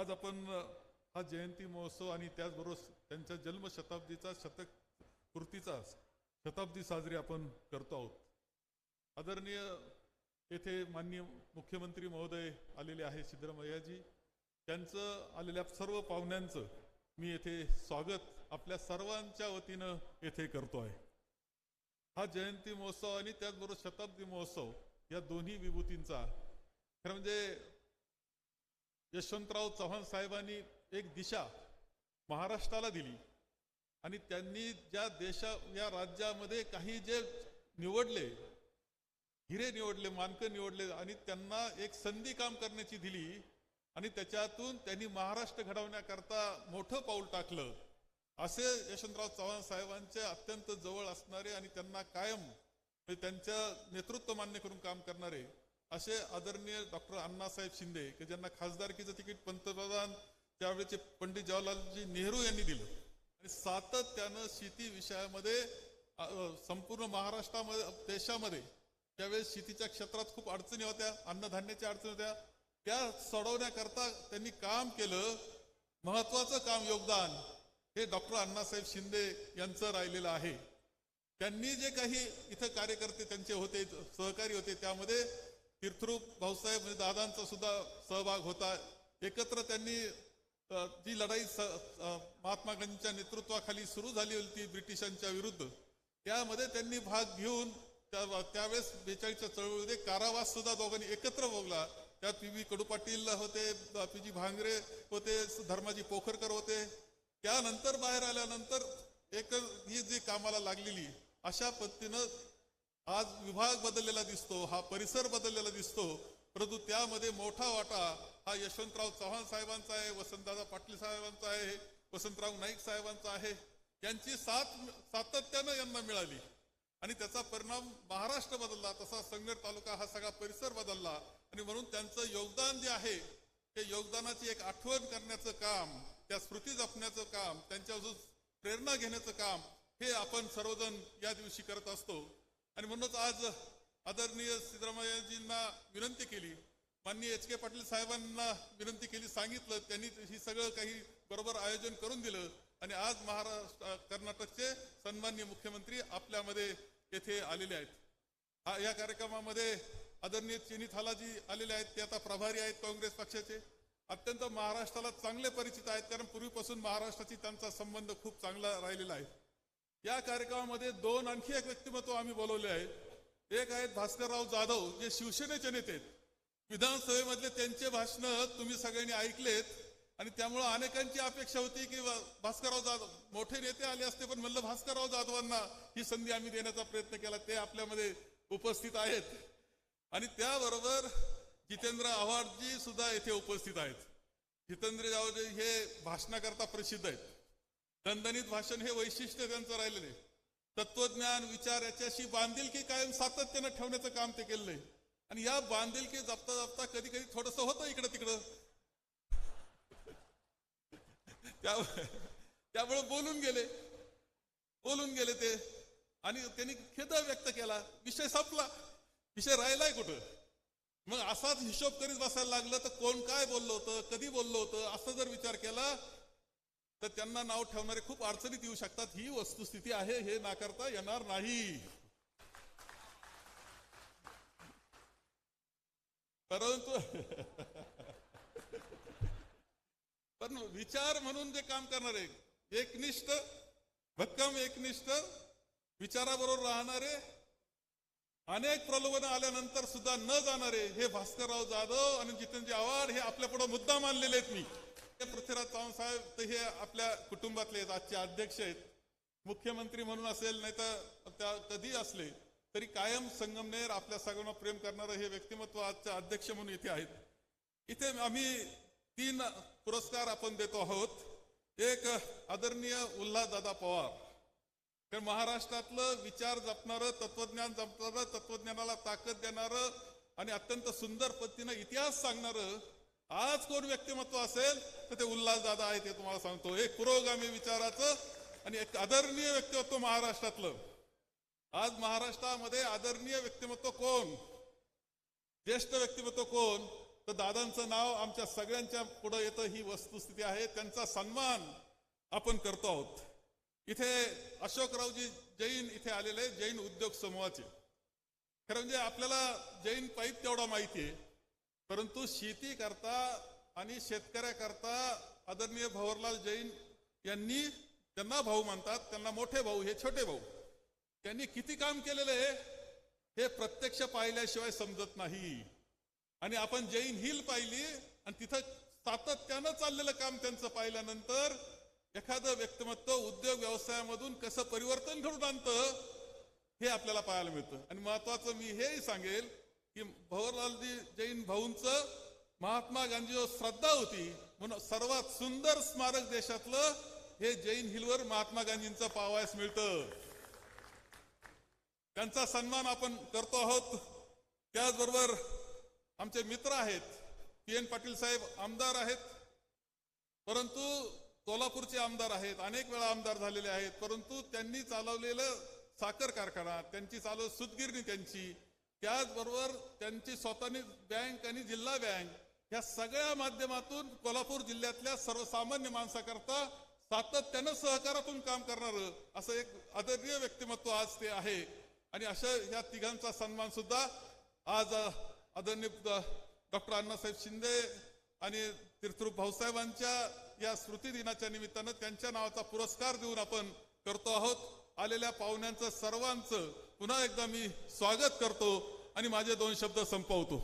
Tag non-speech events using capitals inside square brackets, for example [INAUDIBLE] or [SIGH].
आज आपण हा जयंती महोत्सव आणि त्याचबरोबर त्यांच्या जन्मशताब्दीचा शतक कृतीचा शताब्दी साजरी आपण करतो आहोत. आदरणीय येथे माननीय मुख्यमंत्री महोदय आलेले आहे सिद्धरामय्याजी. त्यांचं आलेल्या सर्व पाहुण्यांचं मी येथे स्वागत आपल्या सर्वांच्या वतीनं येथे करतो आहे. हा जयंती महोत्सव आणि त्याचबरोबर शताब्दी महोत्सव या दोन्ही विभूतींचा खरं म्हणजे यशवंतराव चव्हाण साहेबांनी एक दिशा महाराष्ट्राला दिली. आणि त्यांनी ज्या देशा या राज्यामध्ये काही जे निवडले हिरे निवडले मानकं निवडले आणि त्यांना एक संधी काम करण्याची दिली आणि त्याच्यातून त्यांनी महाराष्ट्र घडवण्याकरता मोठं पाऊल टाकलं असे यशवंतराव चव्हाण साहेबांचे अत्यंत जवळ असणारे आणि त्यांना कायम म्हणजे त्यांचं नेतृत्व मान्य करून काम करणारे असे आदरणीय डॉक्टर अण्णासाहेब शिंदे की ज्यांना खासदारकीचं तिकीट पंतप्रधान त्यावेळेचे पंडित जवाहरलालजी नेहरू यांनी दिलं. आणि सातत्यानं शेती विषयामध्ये संपूर्ण महाराष्ट्रामध्ये देशामध्ये त्यावेळेस शेतीच्या क्षेत्रात खूप अडचणी होत्या अन्नधान्याच्या अडचणी होत्या. त्या सोडवण्याकरता त्यांनी काम केलं. महत्वाचं काम योगदान हे डॉक्टर अण्णासाहेब शिंदे यांचं राहिलेलं आहे. त्यांनी जे काही इथं कार्यकर्ते त्यांचे होते सहकारी होते त्यामध्ये तीर्थरूप भाऊसाहेब म्हणजे दादांचा सुद्धा सहभाग होता. एकत्र त्यांनी जी लढाई स- महात्मा गांधींच्या नेतृत्वाखाली सुरू झाली होती ब्रिटिशांच्या विरुद्ध त्यामध्ये त्यांनी भाग घेऊन त्या- त्यावेळेस बेचाळीसच्या चळवळीमध्ये कारावास सुद्धा दोघांनी एकत्र भोगला. त्यात पी व्ही कडू पाटील होते पी जी भांगरे होते धर्माजी पोखरकर होते. त्यानंतर बाहेर आल्यानंतर एक ही जी कामाला लागलेली अशा पद्धतीनं आज विभाग बदललेला दिसतो हा परिसर बदललेला दिसतो परंतु त्यामध्ये मोठा वाटा हा यशवंतराव चव्हाण साहेबांचा आहे वसंतदादा पाटील साहेबांचा आहे वसंतराव नाईक साहेबांचा आहे. यांची साथ सातत्यानं यांना मिळाली. आणि त्याचा परिणाम महाराष्ट्र बदलला तसा संगमेर तालुका हा सगळा परिसर बदलला. आणि म्हणून त्यांचं योगदान जे आहे ते योगदानाची एक आठवण करण्याचं काम त्या स्मृती जपण्याचं काम त्यांच्यापासून प्रेरणा घेण्याचं काम हे आपण सर्वजण या दिवशी करत असतो. आणि म्हणूनच आज आदरणीय सिद्धरामय्याजींना विनंती केली. माननीय एच के पाटील साहेबांना विनंती केली सांगितलं त्यांनी ही सगळं काही बरोबर आयोजन करून दिलं. आणि आज महाराष्ट्र कर्नाटकचे सन्माननीय मुख्यमंत्री आपल्यामध्ये येथे आलेले आहेत. हा या कार्यक्रमामध्ये आदरणीय चिनी थालाजी आलेले आहेत ते आता प्रभारी आहेत काँग्रेस पक्षाचे. अत्यंत महाराष्ट्राला चांगले परिचित आहेत कारण पूर्वीपासून महाराष्ट्राची त्यांचा संबंध खूप चांगला राहिलेला आहे. या कार्यक्रमामध्ये दोन आणखी एक व्यक्तिमत्व आम्ही बोलवले आहेत एक आहेत भास्करराव जाधव जे शिवसेनेचे नेते आहेत. विधानसभेमधले त्यांचे भाषण तुम्ही सगळ्यांनी ऐकलेत आणि त्यामुळे अनेकांची अपेक्षा होती की भास्करराव जाधव मोठे नेते आले असते पण म्हणलं भास्करराव जाधवांना ही संधी आम्ही देण्याचा प्रयत्न केला. ते आपल्यामध्ये उपस्थित आहेत. आणि त्याबरोबर जितेंद्र आव्हाडजी सुद्धा येथे उपस्थित आहेत. जितेंद्र आव्हाड हे भाषणाकरता प्रसिद्ध आहेत. दणदणीत भाषण हे वैशिष्ट्य त्यांचं राहिलेलं आहे. तत्वज्ञान विचार याच्याशी बांधिलकी कायम सातत्यानं ठेवण्याचं काम ते केलेलं आहे. आणि या बांधिलकी जपता जपता कधी कधी थोडस होतं इकडं तिकडं त्यामुळे बोलून गेले. बोलून गेले ते. आणि त्यांनी खेद व्यक्त केला. विषय संपला. विषय राहिलाय कुठं? मग असाच हिशोब करीत बसायला लागलं तर कोण काय बोललं होतं? कधी बोललं होतं? असं जर विचार केला तर त्यांना नाव ठेवणारे खूप अडचणीत येऊ शकतात. ही वस्तुस्थिती आहे हे नाकारता येणार नाही. परंतु [LAUGHS] पण विचार म्हणून जे काम करणारे एकनिष्ठ भक्कम एकनिष्ठ विचाराबरोबर राहणारे अनेक प्रलोभन आल्यानंतर सुद्धा न जाणारे हे भास्करराव जाधव आणि जितेंद्र आव्हाड हे आपल्या पुढे मुद्दा मानलेले आहेत मी. पृथ्वीराज चव्हाण साहेब तर हे आपल्या कुटुंबातले आहेत आजचे अध्यक्ष आहेत. मुख्यमंत्री म्हणून असेल नाही तर त्या कधी असले तरी कायम संगमनेर आपल्या सगळ्यांना प्रेम करणारं हे व्यक्तिमत्व आजचे अध्यक्ष म्हणून इथे आहेत. इथे आम्ही तीन पुरस्कार आपण देतो आहोत. एक आदरणीय उल्हासदादा पवार. कारण महाराष्ट्रातलं विचार जपणारं तत्वज्ञान जपणारं तत्वज्ञानाला ताकद देणारं आणि अत्यंत सुंदर पद्धतीनं इतिहास सांगणारं आज कोण व्यक्तिमत्व असेल तर ते उल्हास दादा आहे ते तुम्हाला सांगतो. एक पुरोगामी विचाराचं आणि एक आदरणीय व्यक्तिमत्व महाराष्ट्रातलं. आज महाराष्ट्रामध्ये आदरणीय व्यक्तिमत्व कोण? ज्येष्ठ व्यक्तिमत्व कोण? तर दादांचं नाव आमच्या सगळ्यांच्या पुढे येतं ही वस्तुस्थिती आहे. त्यांचा सन्मान आपण करतो आहोत. इथे अशोकरावजी जैन इथे आलेले जैन उद्योग समूहाचे. खरं म्हणजे आपल्याला जैन पाईप तेवढा माहिती आहे. परंतु शेती करता आणि शेतकऱ्याकरता आदरणीय भवरलाल जैन यांनी त्यांना भाऊ म्हणतात त्यांना मोठे भाऊ हे छोटे भाऊ. त्यांनी किती काम केलेलं आहे हे प्रत्यक्ष पाहिल्याशिवाय समजत नाही. आणि आपण जैन हिल पाहिली आणि तिथं सातत्यानं चाललेलं काम त्यांचं पाहिल्यानंतर एखादं व्यक्तिमत्व उद्योग व्यवसायामधून कसं परिवर्तन घडून आणतं हे आपल्याला पाहायला मिळतं. आणि महत्वाचं मी हेही सांगेल की भवरलालजी जैन भाऊंचं महात्मा गांधीवर श्रद्धा होती म्हणून सर्वात सुंदर स्मारक देशातलं हे जैन हिलवर महात्मा गांधींचं पावायस मिळतं. त्यांचा सन्मान आपण करतो आहोत. त्याचबरोबर आमचे मित्र आहेत पी एन पाटील साहेब आमदार आहेत परंतु कोल्हापूरचे आमदार आहेत अनेक वेळा आमदार झालेले आहेत परंतु त्यांनी चालवलेलं साखर कारखाना त्यांची चालव सुतगिरणी त्यांची त्याचबरोबर त्यांची स्वतःनी बँक आणि जिल्हा बँक या सगळ्या माध्यमातून कोल्हापूर जिल्ह्यातल्या सर्वसामान्य माणसाकरता सातत्यानं सहकारातून काम करणारं असं एक आदरणीय व्यक्तिमत्व आज ते आहे. आणि अशा या तिघांचा सन्मान सुद्धा आज आदरणीय डॉक्टर अण्णासाहेब शिंदे आणि तीर्थरूप भाऊसाहेबांच्या या स्मृती दिनाच्या निमित्तानं त्यांच्या नावाचा पुरस्कार देऊन आपण करतो आहोत. आलेल्या पाहुण्यांचं सर्वांचं पुन्हा एकदा मी स्वागत करतो आणि माझे दोन शब्द संपवतो.